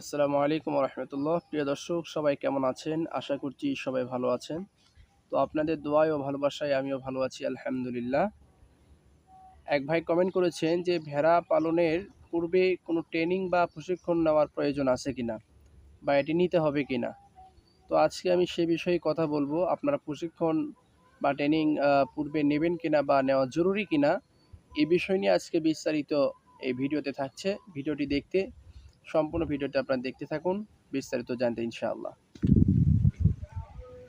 আসসালামু আলাইকুম রহমতুল্লাহ প্রিয় দর্শক, সবাই কেমন আছেন? আশা করছি সবাই ভালো আছেন। তো আপনাদের দোয়ায় ও ভালোবাসায় আমিও ভালো আছি, আলহামদুলিল্লাহ। এক ভাই কমেন্ট করেছেন যে, ভেড়া পালনের পূর্বে কোনো ট্রেনিং বা প্রশিক্ষণ নেওয়ার প্রয়োজন আছে কিনা? বা এটি নিতে হবে কিনা? তো আজকে আমি সে বিষয়ে কথা বলব, আপনারা প্রশিক্ষণ বা ট্রেনিং পূর্বে নেবেন কিনা বা নেওয়া জরুরি কিনা, এ বিষয় নিয়ে আজকে বিস্তারিত এই ভিডিওতে থাকছে। ভিডিওটি দেখতে সম্পূর্ণ ভিডিওটি আপনারা দেখতে থাকুন, বিস্তারিত জানতে ইনশাআল্লাহ।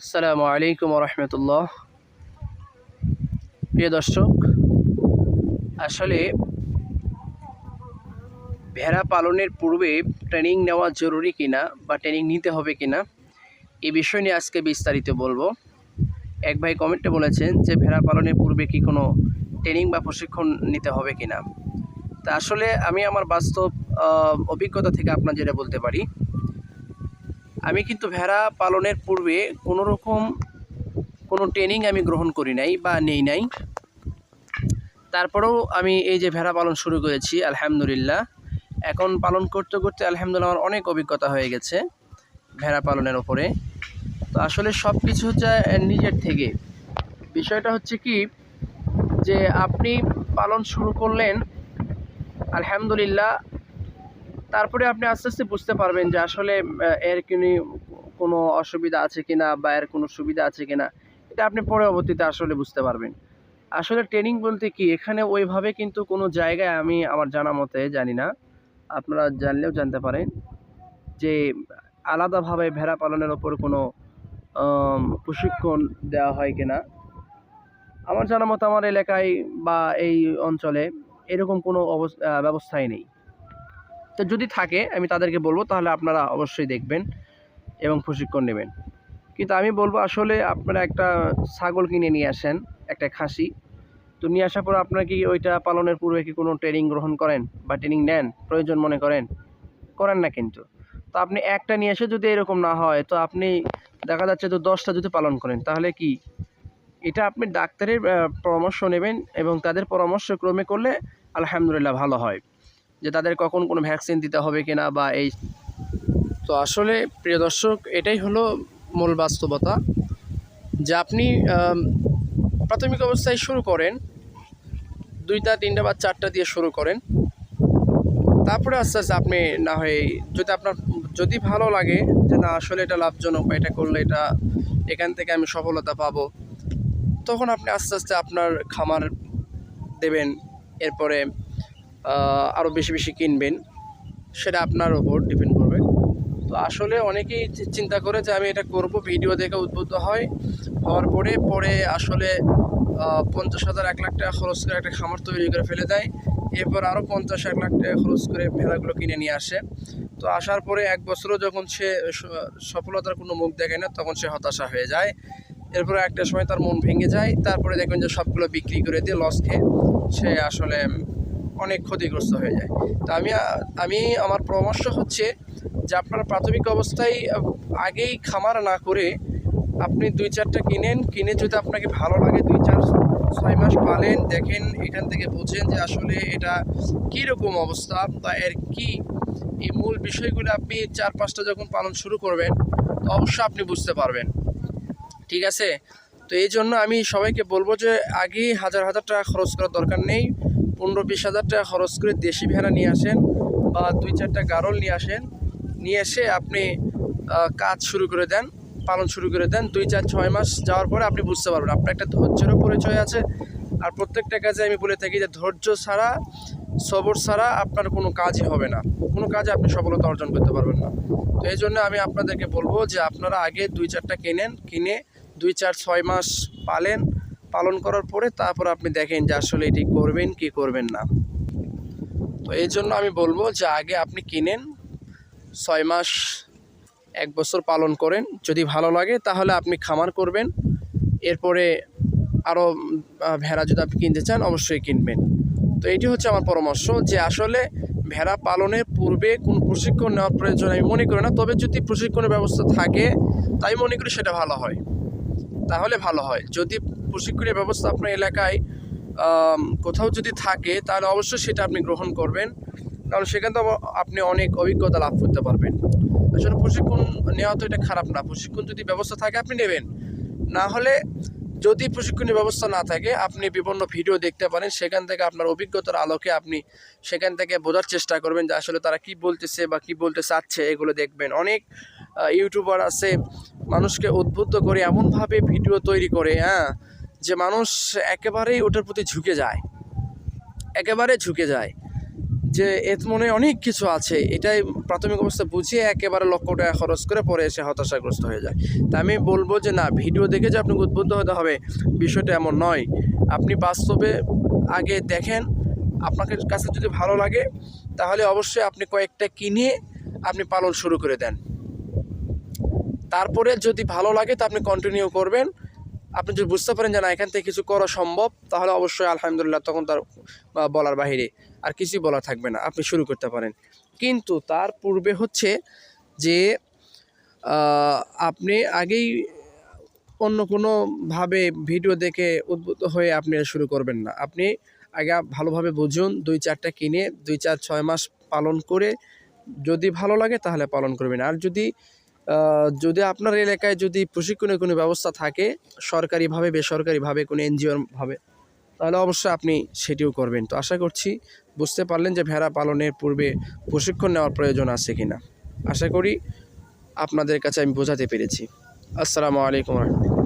আসসালামু আলাইকুম রহমতুল্লাহ। প্রিয় দর্শক, আসলে ভেড়া পালনের পূর্বে ট্রেনিং নেওয়া জরুরি কিনা বা ট্রেনিং নিতে হবে কিনা এই বিষয় নিয়ে আজকে বিস্তারিত বলব। এক ভাই কমেন্টে বলেছেন যে, ভেড়া পালনের পূর্বে কি কোনো ট্রেনিং বা প্রশিক্ষণ নিতে হবে কিনা? তা আসলে আমি আমার বাস্তব অভিজ্ঞতা থেকে আপনার যেটা বলতে পারি, আমি কিন্তু ভেড়া পালনের পূর্বে কোনো রকম কোনো ট্রেনিং আমি গ্রহণ করি নাই বা নেই নাই। তারপরেও আমি এই যে ভেড়া পালন শুরু করেছি, আলহামদুলিল্লাহ। এখন পালন করতে করতে আলহামদুলিল্লাহ আমার অনেক অভিজ্ঞতা হয়ে গেছে ভেড়া পালনের ওপরে। তো আসলে সব কিছু হচ্ছে নিজের থেকে। বিষয়টা হচ্ছে কি, যে আপনি পালন শুরু করলেন, আলহামদুলিল্লাহ তারপরে আপনি আস্তে আস্তে বুঝতে পারবেন যে আসলে এর কিনি কোনো অসুবিধা আছে কি না বা এর কোনো সুবিধা আছে কি না এটা আপনি পরবর্তীতে আসলে বুঝতে পারবেন। আসলে ট্রেনিং বলতে কি, এখানে ওইভাবে কিন্তু কোনো জায়গায় আমি আমার জানা মতে জানি না। আপনারা জানলেও জানতে পারেন যে আলাদাভাবে ভেড়া পালনের ওপর কোনো প্রশিক্ষণ দেওয়া হয় কিনা। আমার জানা মতো আমার এলাকায় বা এই অঞ্চলে এরকম কোনো অবস্থা ব্যবস্থাই নেই। তো যদি থাকে, আমি তাদেরকে বলব, তাহলে আপনারা অবশ্যই দেখবেন এবং প্রশিক্ষণ নেবেন। কিন্তু আমি বলব, আসলে আপনারা একটা ছাগল কিনে নিয়ে আসেন, একটা খাসি। তো নিয়ে আসার পর আপনারা কি ওইটা পালনের পূর্বে কি কোনো ট্রেনিং গ্রহণ করেন বা ট্রেনিং নেন? প্রয়োজন মনে করেন? করেন না কিন্তু। তো আপনি একটা নিয়ে এসে যদি এরকম না হয়, তো আপনি দেখা যাচ্ছে তো দশটা যদি পালন করেন, তাহলে কি? এটা আপনি ডাক্তারের পরামর্শ নেবেন এবং তাদের পরামর্শ ক্রমে করলে আলহামদুলিল্লাহ ভালো হয়। যে তাদের কখন কোনো ভ্যাকসিন দিতে হবে কিনা বা এই তো আসলে প্রিয় দর্শক, এটাই হলো মূল বাস্তবতা। যে আপনি প্রাথমিক অবস্থায় শুরু করেন, দুইটা, তিনটা বা চারটা দিয়ে শুরু করেন। তারপরে আস্তে আস্তে আপনি না হয় যদি আপনার, যদি ভালো লাগে যে না, আসলে এটা লাভজনক বা এটা করলে এটা এখান থেকে আমি সফলতা পাবো, তখন আপনি আস্তে আস্তে আপনার খামার দেবেন। এরপরে আরও বেশি বেশি কিনবেন, সেটা আপনার ওপর ডিপেন্ড করবে। তো আসলে অনেকেই চিন্তা করে যে আমি এটা করব ভিডিও দেখে উদ্বুদ্ধ হয়, হওয়ার পরে পরে আসলে পঞ্চাশ হাজার, এক লাখ টাকা খরচ করে একটা খামার তৈরি করে ফেলে দেয়। এরপর আরও পঞ্চাশ, এক লাখ টাকা খরচ করে ভেড়াগুলো কিনে নিয়ে আসে। তো আসার পরে এক বছরও যখন সে সফলতার কোনো মুখ দেখে না, তখন সে হতাশা হয়ে যায়। এরপরে একটা সময় তার মন ভেঙে যায়। তারপরে দেখবেন যে সবগুলো বিক্রি করে দিয়ে লস খেয়ে সে আসলে অনেক ক্ষতিগ্রস্ত হয়ে যায়। তো আমি আমি, আমার পরামর্শ হচ্ছে যে আপনার প্রাথমিক অবস্থায় আগেই খামার না করে আপনি দুই চারটা কিনেন, কিনে যদি আপনাকে ভালো লাগে দুই চার ছয় মাস পালেন, দেখেন, এখান থেকে বোঝেন যে আসলে এটা কী রকম অবস্থা বা এর কি এই মূল বিষয়গুলো আপনি চার পাঁচটা যখন পালন শুরু করবেন, তো অবশ্যই আপনি বুঝতে পারবেন। ঠিক আছে? তো এই জন্য আমি সবাইকে বলব যে আগেই হাজার হাজার টাকা খরচ করার দরকার নেই। পনেরো বিশ হাজার টাকা খরচ করে দেশি ভেড়া নিয়ে আসেন বা দুই চারটা গারল নিয়ে আসেন। নিয়ে এসে আপনি কাজ শুরু করে দেন, পালন শুরু করে দেন। দুই চার ছয় মাস যাওয়ার পরে আপনি বুঝতে পারবেন। আপনার একটা ধৈর্যেরও পরিচয় আছে। আর প্রত্যেকটা কাজে আমি বলে থাকি যে ধৈর্য ছাড়া সবর ছাড়া আপনার কোনো কাজই হবে না। কোনো কাজে আপনি সফলতা অর্জন করতে পারবেন না। তো এই জন্য আমি আপনাদেরকে বলব যে আপনারা আগে দুই চারটা কেনেন, কিনে দুই চার ছয় মাস পালেন, পালন করার পরে তারপর আপনি দেখেন যে আসলে এটি করবেন কি করবেন না। তো এই জন্য আমি বলব যে আগে আপনি কিনেন, ছয় মাস, এক বছর পালন করেন। যদি ভালো লাগে তাহলে আপনি খামার করবেন। এরপরে আরও ভেড়া যদি আপনি কিনতে চান অবশ্যই কিনবেন। তো এটি হচ্ছে আমার পরামর্শ যে আসলে ভেড়া পালনের পূর্বে কোনো প্রশিক্ষণ নেওয়ার প্রয়োজন আমি মনে করি না। তবে যদি প্রশিক্ষণের ব্যবস্থা থাকে, তাই মনে করি সেটা ভালো হয়। তাহলে ভালো হয়। যদি প্রশিক্ষণের ব্যবস্থা আপনার এলাকায় কোথাও যদি থাকে, তাহলে অবশ্যই সেটা আপনি গ্রহণ করবেন। কারণ সেখান থেকে আপনি অনেক অভিজ্ঞতা লাভ করতে পারবেন। আসলে প্রশিক্ষণ নেওয়া তো এটা খারাপ না। প্রশিক্ষণ যদি ব্যবস্থা থাকে, আপনি নেবেন। না হলে যদি প্রশিক্ষণের ব্যবস্থা না থাকে, আপনি বিভিন্ন ভিডিও দেখতে পারেন, সেখান থেকে আপনার অভিজ্ঞতার আলোকে আপনি সেখান থেকে বোঝার চেষ্টা করবেন যে আসলে তারা কি বলতেছে বা কি বলতে চাচ্ছে, এগুলো দেখবেন। অনেক ইউটিউবার আছে, মানুষকে উদ্বুদ্ধ করে এমনভাবে ভিডিও তৈরি করে হ্যাঁ যে মানুষ একেবারেই ওটার প্রতি ঝুঁকে যায়। একেবারে ঝুঁকে যায়। যে এর মনে অনেক কিছু আছে, এটাই প্রাথমিক অবস্থা বুঝিয়ে একেবারে লক্ষ টাকা খরচ করে পরে এসে হতাশাগ্রস্ত হয়ে যায়। তা আমি বলব যে না, ভিডিও দেখে যে আপনাকে উদ্বুদ্ধ হতে হবে, বিষয়টা এমন নয়। আপনি বাস্তবে আগে দেখেন, আপনাকে কাছে যদি ভালো লাগে, তাহলে অবশ্যই আপনি কয়েকটা কিনে আপনি পালন শুরু করে দেন। তারপরে যদি ভালো লাগে, তা আপনি কন্টিনিউ করবেন। আপনি যদি বুঝতে পারেন যে না, এখান থেকে কিছু করা সম্ভব, তাহলে অবশ্যই আলহামদুলিল্লাহ তখন তার বলার বাহিরে আর কিছুই বলা থাকবে না। আপনি শুরু করতে পারেন। কিন্তু তার পূর্বে হচ্ছে যে আপনি আগেই অন্য কোনোভাবে ভিডিও দেখে উদ্বুদ্ধ হয়ে আপনি শুরু করবেন না। আপনি আগে ভালোভাবে বুঝুন, দুই চারটা কিনে, দুই চার ছয় মাস পালন করে যদি ভালো লাগে তাহলে পালন করবেন। আর যদি যদি আপনার এলাকায় যদি প্রশিক্ষণের কোনো ব্যবস্থা থাকে, সরকারিভাবে, বেসরকারিভাবে, কোনো এনজিওর ভাবে, তাহলে অবশ্যই আপনি সেটিও করবেন। তো আশা করছি বুঝতে পারলেন যে ভেড়া পালনের পূর্বে প্রশিক্ষণ নেওয়ার প্রয়োজন আছে কিনা। আশা করি আপনাদের কাছে আমি বোঝাতে পেরেছি। আসসালামু আলাইকুম রহমতুল্লাহ।